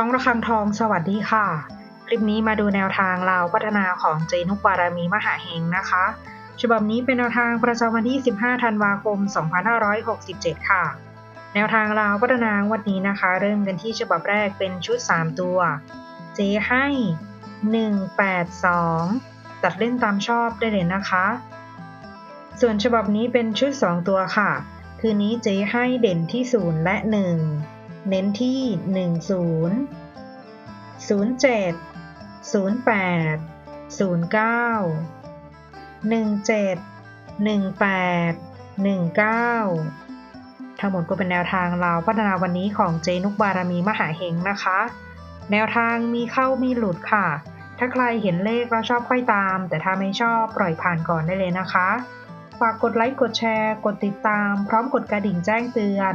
ช่องระฆังทองสวัสดีค่ะ คลิปนี้มาดูแนวทางลาวพัฒนาของเจนุกบารมีมหาเฮงนะคะฉบับนี้เป็นแนวทางประจำวันที่ 15 ธันวาคม 2567 ค่ะ แนวทางลาวพัฒนาวันนี้นะคะ เริ่มกันที่ฉบับแรกเป็นชุด 3 ตัว เจให้ 182 ตัดเล่นตามชอบได้เลยนะคะ ส่วนฉบับนี้เป็นชุด 2 ตัวค่ะ คืนนี้เจให้เด่นที่ 0 และ 1 เน้นที่ 10 07 08 09 17 18 19 ทั้งหมดก็เป็นแนวทางลาวพัฒนาวันนี้ของเจนุกบารมีมหาเฮงนะคะ แนวทางมีเข้ามีหลุดค่ะ ถ้าใครเห็นเลขแล้วชอบค่อยตาม แต่ถ้าไม่ชอบปล่อยผ่านก่อนได้เลยนะคะ ฝากกดไลค์กดแชร์ กดติดตาม พร้อมกดกระดิ่งแจ้งเตือน